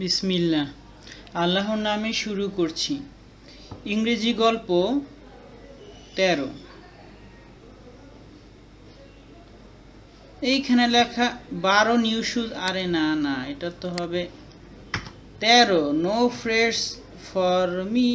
বিসমিল্লা আল্লাহর নামে শুরু করছি ইংরেজি গল্প তেরো এইখানে লেখা, বারো নিউ নিউশুজ আরে না না, এটা তো হবে তেরো no friends for me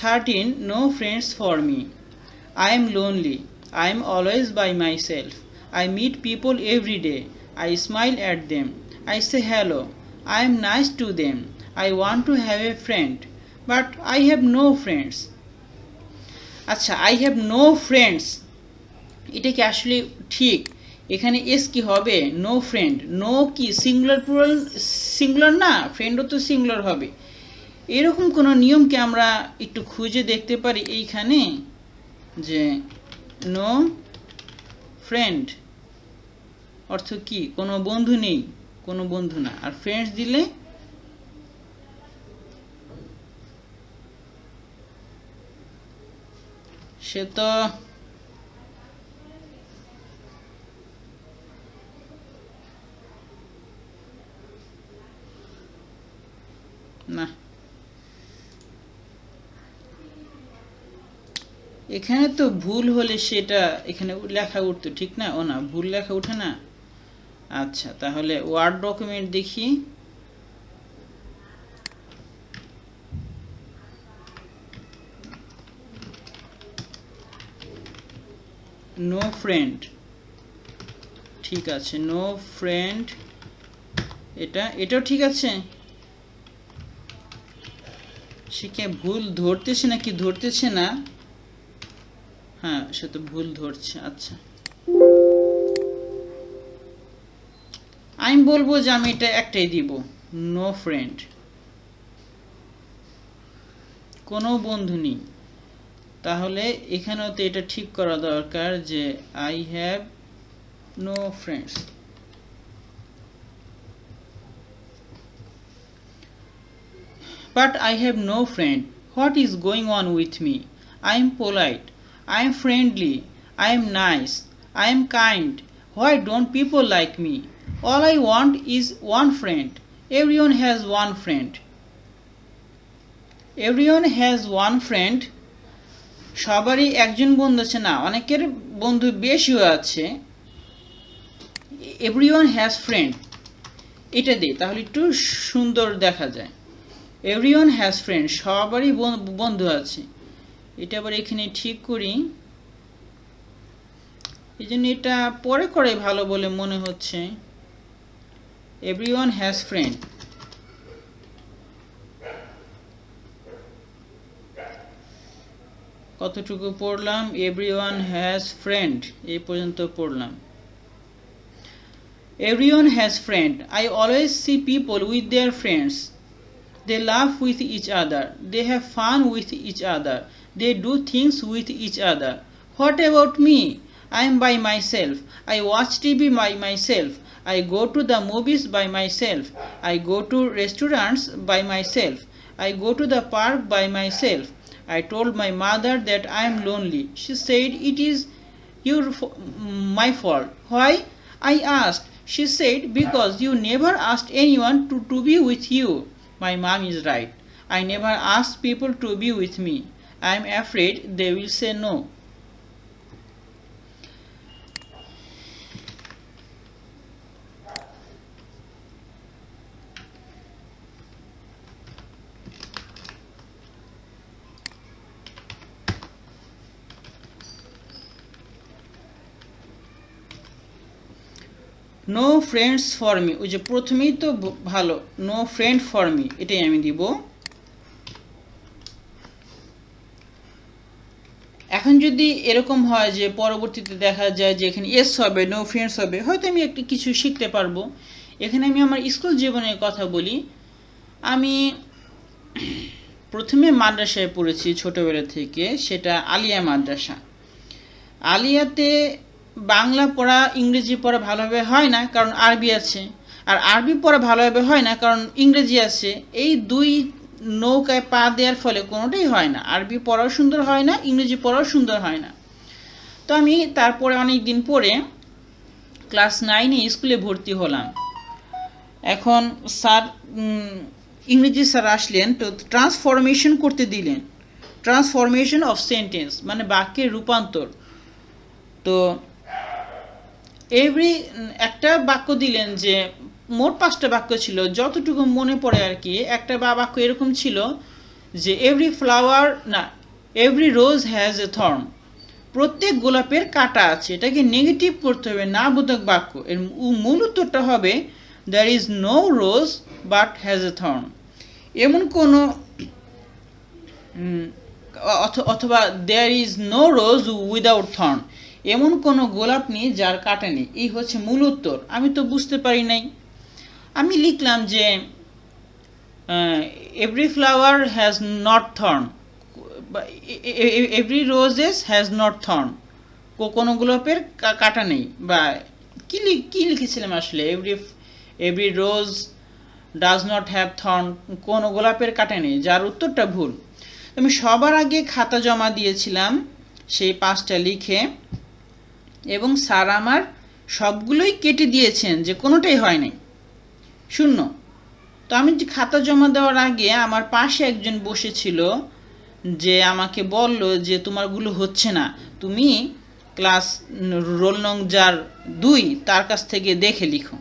thirteen no friends for me I am lonely. I am always by myself. I meet people every day. I smile at them I say hello. I am nice to them. I want to have a friend. But I have no friends. আচ্ছা I have no friends এটা কি আসলে ঠিক? এখানে S কি হবে? No friend no কি? Singular plural singular না? ফ্রেন্ডও তো সিঙ্গুলার হবে। এরকম কোনো নিয়মকে আমরা একটু খুঁজে দেখতে পারি এইখানে যে নো ফ্রেন্ড অর্থ কি? কোনো বন্ধু নেই। কোনো বন্ধু না। আর ফ্রেন্ডস দিলে সে তো না। এখানে তো ভুল হলে সেটা এখানে লেখা উঠতো, ঠিক না? ও না, ভুল লেখা উঠে না? আচ্ছা তাহলে ওয়ার্ড ডকুমেন্ট দেখি। নো ফ্রেন্ড ঠিক আছে নো ফ্রেন্ড এটা, এটাও ঠিক আছে? সে কে ভুল ধরতেছে নাকি? ধরতেছে না। হ্যাঁ সে তো ভুল ধরছে আচ্ছা। আমি বলব যে আমি এটা একটাই দিব নো ফ্রেন্ড কোনো বন্ধু নেই। তাহলে এখানেও তো এটা ঠিক করা দরকার যে I have no friends but I have no friend what is going on with me I am polite I am friendly I am nice I am kind why don't people like me All I want is one friend. Everyone has one friend. Everyone has one friend. সবারই একজন বন্ধু আছে না, অনেকের বন্ধু বেশিও আছে everyone has friend এটা দিই তাহলে একটু সুন্দর দেখা যায় এভরিওয়ান হ্যাজ ফ্রেন্ড সবারই বন- বন্ধু আছে এটা আবার এখানে ঠিক করি এই জন্য এটা পরে করে ভালো বলে মনে হচ্ছে এভরিওয়ান হ্যাজ ফ্রেন্ড কতটুকু পড়লাম এভরিওয়ান হ্যাজ ফ্রেন্ড এই পর্যন্ত পড়লাম Everyone has friend. I always see people with their friends. They laugh with each other. They have fun with each other. They do things with each other. What about me? I am by myself. I watch TV by myself. I go to the movies by myself. I go to restaurants by myself. I go to the park by myself. I told my mother that I am lonely. She said it is your my fault. Why? I asked. She said, Because you never asked anyone to, to be with you. My mom is right. I never asked people to be with me. I am afraid they will say no. No friends for me ওই যে প্রথমেই তো ভালো। No friend for me এটাই আমি দিব। এখন যদি এরকম হয় যে পরবর্তীতে দেখা যায় যে এখানে এস হবে নো ফ্রেন্ডস হবে, হয়তো আমি একটু কিছু শিখতে পারব। এখানে আমি আমার স্কুল জীবনের কথা বলি। আমি প্রথমে মাদ্রাসায় পড়েছি ছোটবেলা থেকে, সেটা আলিয়া মাদ্রাসা। আলিয়াতে বাংলা পড়া ইংরেজি পড়া ভালোভাবে হয় না, কারণ আরবি আছে। আর আরবি পড়া ভালোভাবে হয় না, কারণ ইংরেজি আছে। এই দুই নৌকায় পা দেওয়ার ফলে কোনোটাই হয় না। আরবি পড়াও সুন্দর হয় না, ইংরেজি পড়াও সুন্দর হয় না। তো আমি তারপরে অনেক দিন পরে ক্লাস নাইনে স্কুলে ভর্তি হলাম। এখন স্যার ইংরেজি স্যার আসলেন, তো ট্রান্সফরমেশন করতে দিলেন। ট্রান্সফরমেশন অফ সেন্টেন্স মানে বাক্যের রূপান্তর। তো এভরি একটা বাক্য দিলেন যে, মোট পাঁচটা বাক্য ছিল, যতটুকু মনে পড়ে আর কি, একটা বা বাক্য এরকম ছিল যে এভরি ফ্লাওয়ার না every rose has a thorn প্রত্যেক গোলাপের কাটা আছে, এটাকে নেগেটিভ করতে হবে না বোধক বাক্য। এর মূল উত্তরটা হবে there is no rose but has a thorn এমন কোনো অথ- অথবা there is no rose without thorn এমন কোনো গোলাপ নেই যার কাটা নেই। এই হচ্ছে মূল উত্তর। আমি তো বুঝতে পারি নাই। আমি লিখলাম যে every flower has not thorn every roses has not thorn কোনো গোলাপের কাটা নেই। বা, কি কি লিখেছিলাম আসলে? Every every rose does not have thorn কোনো গোলাপের কাটা নেই, যার উত্তরটা ভুল। আমি সবার আগে খাতা জমা দিয়েছিলাম, সেই পাঁচটা লিখে। এবং স্যার আমার সবগুলোই কেটে দিয়েছেন যে কোনোটাই হয় নাই। শূন্য। তো আমি যে খাতা জমা দেওয়ার আগে আমার পাশে একজন বসেছিল যে আমাকে বলল যে তোমারগুলো হচ্ছে না, তুমি ক্লাস রোল নং যার দুই তার কাছ থেকে দেখে লিখো।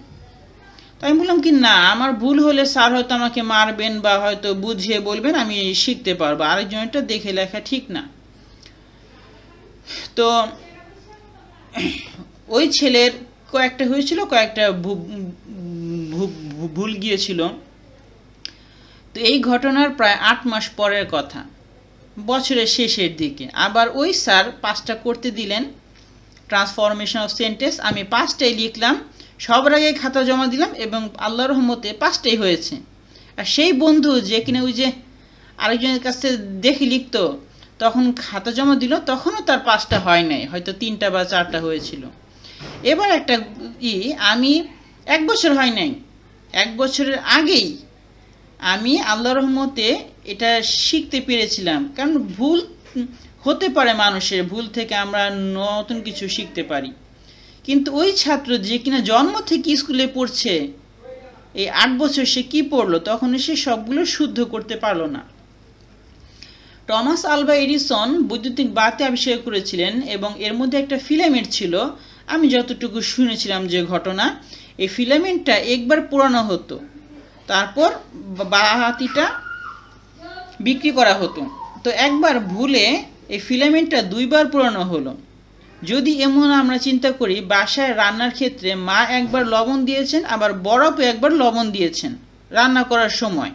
তো আমি বললাম কি, না, আমার ভুল হলে স্যার হয়তো আমাকে মারবেন বা হয়তো বুঝিয়ে বলবেন, আমি শিখতে পারব। আরেকজনেরটা দেখে লেখা ঠিক না। তো ওই ছেলের কয়েকটা হয়েছিল, কয়েকটা ভুল গিয়েছিল। তো এই ঘটনার প্রায় আট মাস পরের কথা, বছরের শেষের দিকে। আবার ওই স্যার পাঁচটা করতে দিলেন ট্রান্সফরমেশন অফ সেন্টেন্স আমি পাঁচটাই লিখলাম সবার আগে খাতা জমা দিলাম এবং আল্লাহ রহমতে পাঁচটাই হয়েছে। আর সেই বন্ধু যে কিনা ওই যে আরেকজনের কাছ থেকে দেখে লিখতো তখন খাতা জমা দিল, তখনও তার পাঁচটা হয় নাই, হয়তো তিনটা বা চারটা হয়েছিল। এবার একটা ই, আমি এক বছর হয় নাই, এক বছরের আগেই আমি আল্লাহ রহমতে এটা শিখতে পেরেছিলাম, কারণ ভুল হতে পারে মানুষের, ভুল থেকে আমরা নতুন কিছু শিখতে পারি। কিন্তু ওই ছাত্র যে কিনা জন্ম থেকে স্কুলে পড়ছে, এই আট বছর সে কি পড়ল তখন সে সবগুলো শুদ্ধ করতে পারল না। টমাস আলবা এডিসন বৈদ্যুতিক বাতি আবিষ্কার করেছিলেন এবং এর মধ্যে একটা ফিলামেন্ট ছিল। আমি যতটুকু শুনেছিলাম যে ঘটনা, এই ফিলামেন্টটা একবার পোড়ানো হতো। তারপর বাতিটা বিক্রি করা হতো। তো একবার ভুলে এই ফিলামেন্টটা দুইবার পোড়ানো হলো। যদি এমন আমরা চিন্তা করি, বাসায় রান্নার ক্ষেত্রে মা একবার লবণ দিয়েছেন, আবার বরফে একবার লবণ দিয়েছেন রান্না করার সময়।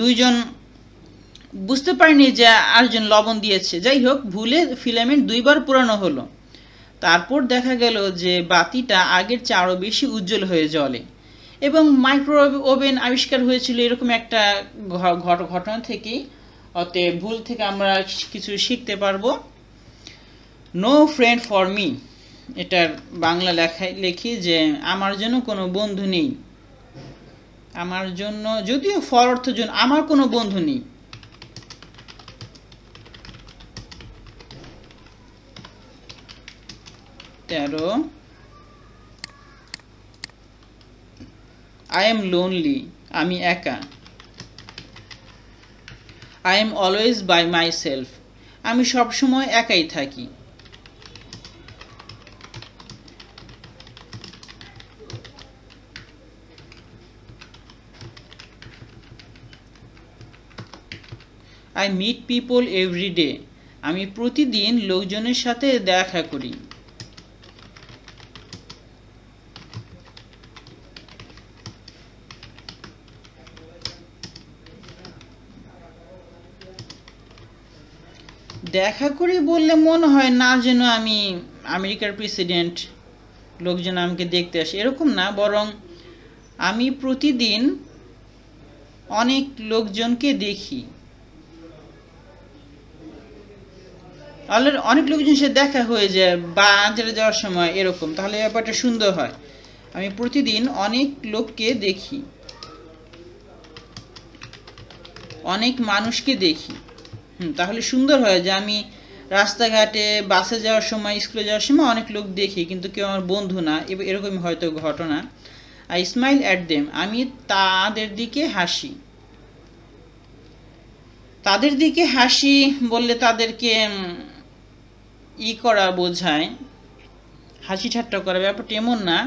দুইজন বুঝতে পারিনি যে আরেকজন লবণ দিয়েছে। যাই হোক, ভুলে ফিলামেন্ট দুইবার পুরানো হলো। তারপর দেখা গেল যে বাতিটা আগের চেয়ে আরও বেশি উজ্জ্বল হয়ে জ্বলে। এবং মাইক্রো ওভেন আবিষ্কার হয়েছিল এরকম একটা ঘট- ঘটনা থেকেই। অতএব ভুল থেকে আমরা কিছু শিখতে পারব। নো ফ্রেন্ড ফর মি এটার বাংলা লেখায় লিখি যে, আমার জন্য কোনো বন্ধু নেই। আমার জন্য, যদিও ফর অর্থ জন্য আমার কোনো বন্ধু নেই। তেরো। আই এম লোনলি আমি একা। I am always by myself আমি সবসময় একাই থাকি। I meet people every day আমি প্রতিদিন লোকজনের সাথে দেখা করি। দেখা করি বললে মনে হয় না যেন আমি আমেরিকার প্রেসিডেন্ট, লোকজন আমাকে দেখতে আসে। এরকম না, বরং আমি প্রতিদিন অনেক লোকজনকে দেখি। অনেক লোকজন সে দেখা হয়ে যায় বাজারে যাওয়ার সময় এরকম। তাহলে ব্যাপারটা সুন্দর হয়। আমি প্রতিদিন অনেক লোককে দেখি। অনেক মানুষকে দেখি। হুম, তাহলে সুন্দর হয় যে আমি রাস্তাঘাটে বাসে যাওয়ার সময় স্কুলে যাওয়ার সময় অনেক লোক দেখি, কিন্তু কেউ আমার বন্ধু না। এরকমই হয়তো ঘটনা। আই স্মাইল অ্যাট দেম আমি তাদের দিকে হাসি। তাদের দিকে হাসি বললে তাদেরকে ই করা বোঝায়। হাসি ঠাট্টা করা ব্যাপারটা এমন না।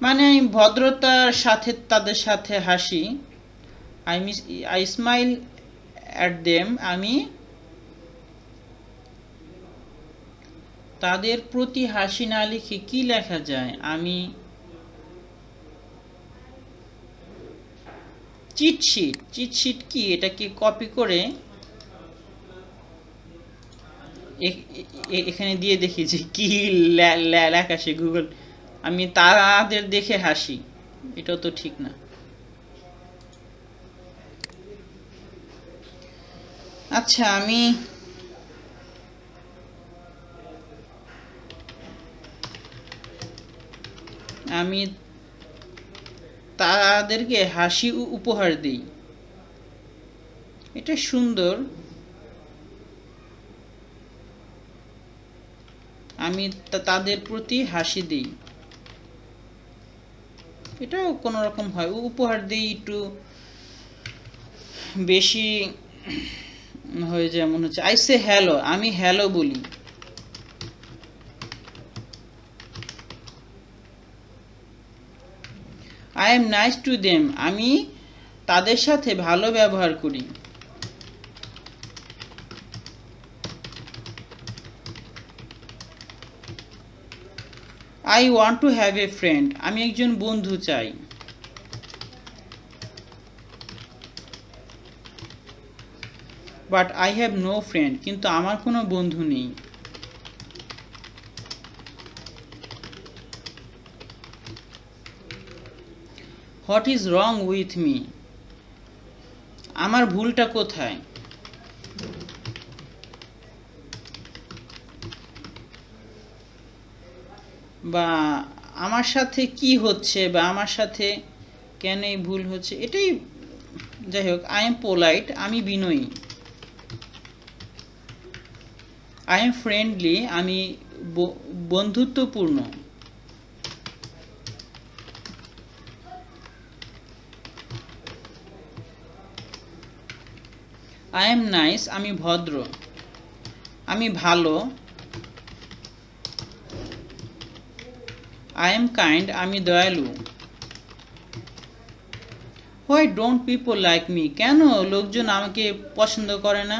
মানে আমি ভদ্রতার সাথে তাদের সাথে হাসি। I miss I smile at them আমি তাদের প্রতি হাসি না লিখে কি লেখা যায়? আমি চিটশিট চিটশিট কি? এটাকে কপি করে এখানে দিয়ে দেখি যে কি লেখা সে গুগল আমি তাদের দেখে হাসি। এটাও তো ঠিক না। আচ্ছা আমি আমি তাদেরকে হাসি উপহার দিই। এটা সুন্দর। আমি তাদের প্রতি হাসি দিই। এটাও কোনো রকম হয় উপহার দিই একটু বেশি হয়ে যায় মনে হচ্ছে, আই সে হ্যালো, আমি হ্যালো বলি। I am nice to them, আমি তাদের সাথে ভালো ব্যবহার করি। I want to have a friend, আমি একজন বন্ধু চাই। But I have no friend কিন্তু আমার কোনো বন্ধু নেই। What is wrong with me আমার ভুলটা কোথায়? বা আমার সাথে কি হচ্ছে বা আমার সাথে কেন এই ভুল হচ্ছে? এটাই, যাই হোক আই এম পোলাইট আমি বিনয়ী। আই এম ফ্রেন্ডলি আমি বন্ধুত্বপূর্ণ। আই এম নাইস আমি ভদ্র। আমি ভালো। আই এম কাইন্ড আমি দয়ালু। Why don't people like me কেন লোকজন আমাকে পছন্দ করে না?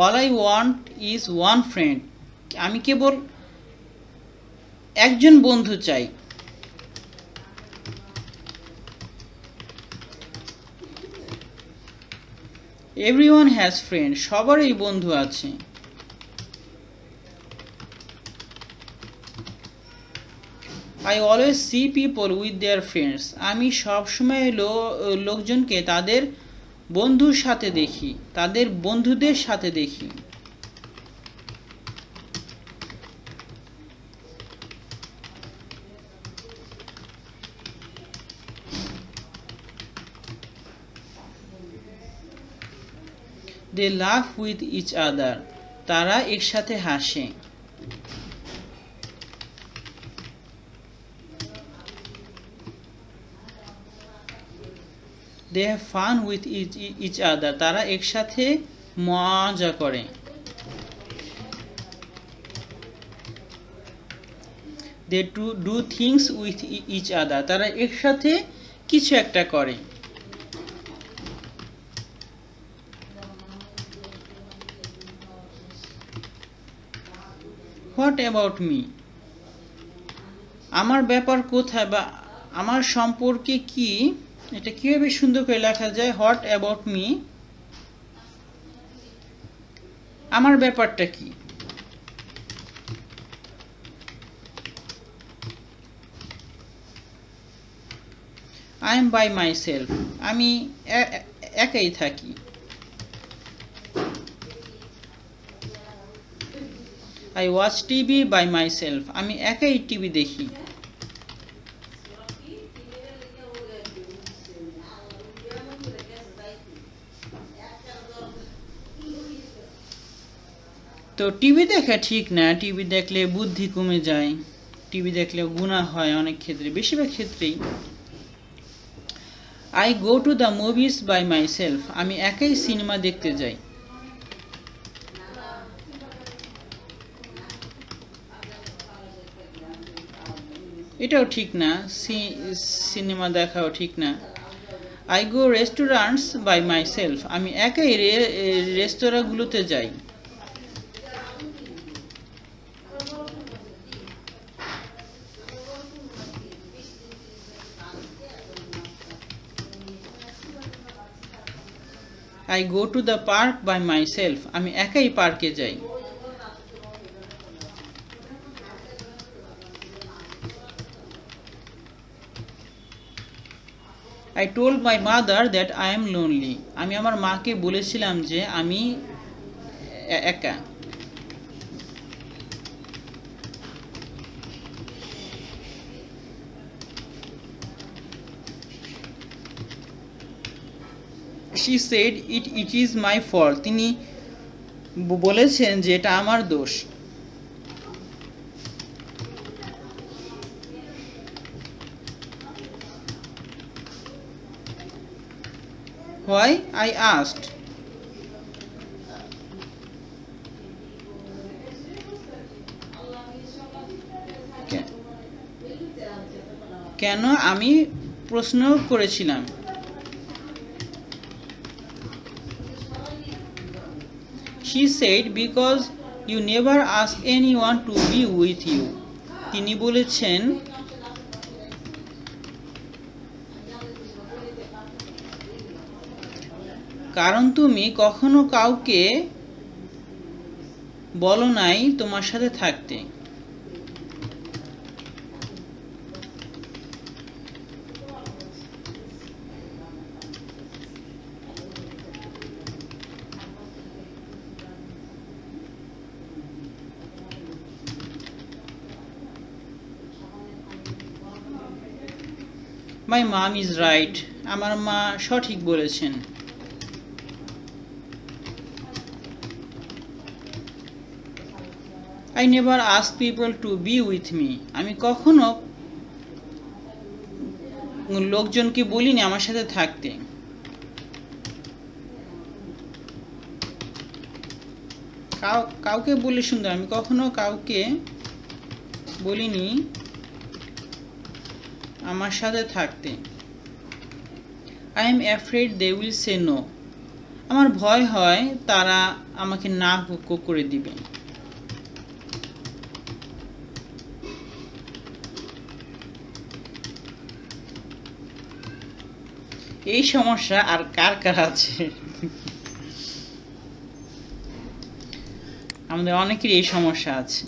All I want is one friend আমি কেবল একজন বন্ধু চাই। এভরিওয়ান হ্যাজ ফ্রেন্ড সবারই বন্ধু আছে। I always see people with their friends আমি সবসময় লোকজনকে তাদের বন্ধুর সাথে দেখি, তাদের বন্ধুদের সাথে দেখি। They love with each other তারা একসাথে হাসে। They have fun with each each other তারা একসাথে মজা করে। They to do things with each other তারা একসাথে কিছু একটা করে। হোয়াট অ্যাবাউট মি আমার ব্যাপার কোথায় বা আমার সম্পর্কে কি এটা কীভাবে সুন্দর করে লেখা যায়? হোয়াট অ্যাবাউট মি আমার ব্যাপারটা কি? I am by myself আমি একাই থাকি। I watch TV by myself আমি একাই টিভি দেখি। তো টিভি দেখা ঠিক না, টিভি দেখলে বুদ্ধি কমে যায়, টিভি দেখলে গুণা হয় অনেক ক্ষেত্রে, বেশিরভাগ ক্ষেত্রেই। I go to the movies by myself আমি একাই সিনেমা দেখতে যাই। এটাও ঠিক না সিনেমা দেখাও ঠিক না। I go restaurants by myself আমি একাই রেস্তোরাঁগুলোতে যাই। I go to the park by myself আমি একাই পার্কে যাই। I told my mother that I am lonely আমি আমার মাকে বলেছিলাম যে আমি একা। She said it it is my fault তিনি বলেছেন যে এটা আমার দোষ। হোয়াই আই আস্ট কেন আমি প্রশ্ন করেছিলাম? He said because you never ask anyone to be with you তিনি বলেছেন, কারণ তুমি কখনো কাউকে বলো নাই তোমার সাথে থাকতে। মাই মাম ইজ রাইট আমার মা সঠিক বলেছেন। I never ask people to be with me আমি কখনো লোকজনকে বলিনি আমার সাথে থাকতে। কাউকে বললে সুন্দর। আমি কখনো কাউকে বলিনি আমার সাথে থাকতে। I am afraid they will say no আমার ভয় হয় তারা আমাকে না করে দিবে। এই সমস্যা আর কার কার আছে? আমাদের অনেকেরই এই সমস্যা আছে।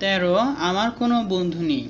তেরো, আমার কোনো বন্ধু নেই।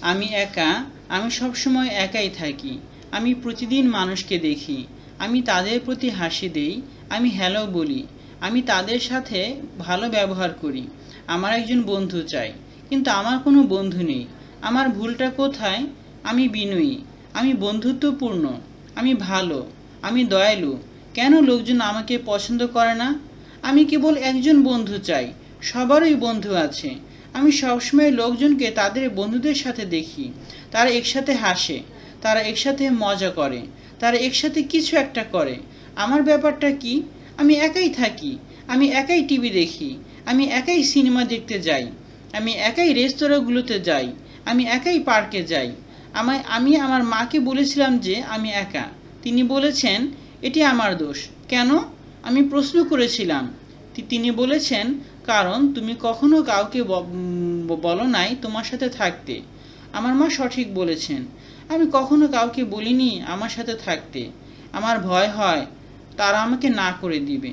আমি একা, আমি সবসময় একাই থাকি। আমি প্রতিদিন মানুষকে দেখি। আমি তাদের প্রতি হাসি দেই। আমি হ্যালো বলি। আমি তাদের সাথে ভালো ব্যবহার করি। আমার একজন বন্ধু চাই। কিন্তু আমার কোনো বন্ধু নেই। আমার ভুলটা কোথায়? আমি বিনয়ী। আমি বন্ধুত্বপূর্ণ। আমি ভালো। আমি দয়ালু। কেন লোকজন আমাকে পছন্দ করে না? আমি কেবল একজন বন্ধু চাই। সবারই বন্ধু আছে। আমি সবসময় লোকজনকে তাদের বন্ধুদের সাথে দেখি। তারা একসাথে হাসে, তারা একসাথে মজা করে, তারা একসাথে কিছু একটা করে। আমার ব্যাপারটা কি? আমি একাই থাকি, আমি একাই টিভি দেখি, আমি একাই সিনেমা দেখতে যাই, আমি একাই রেস্তোরাঁগুলোতে যাই, আমি একাই পার্কে যাই। আমায়, আমি আমার মাকে বলেছিলাম যে আমি একা। তিনি বলেছেন, এটি আমার দোষ। কেন? আমি প্রশ্ন করেছিলাম। তিনি বলেছেন কারণ তুমি কখনো কাউকে বলো নাই তোমার সাথে থাকতে। আমার মা সঠিক বলেছেন। আমি কখনো কাউকে বলিনি আমার সাথে থাকতে। আমার ভয় হয়, তারা আমাকে না করে দিবে।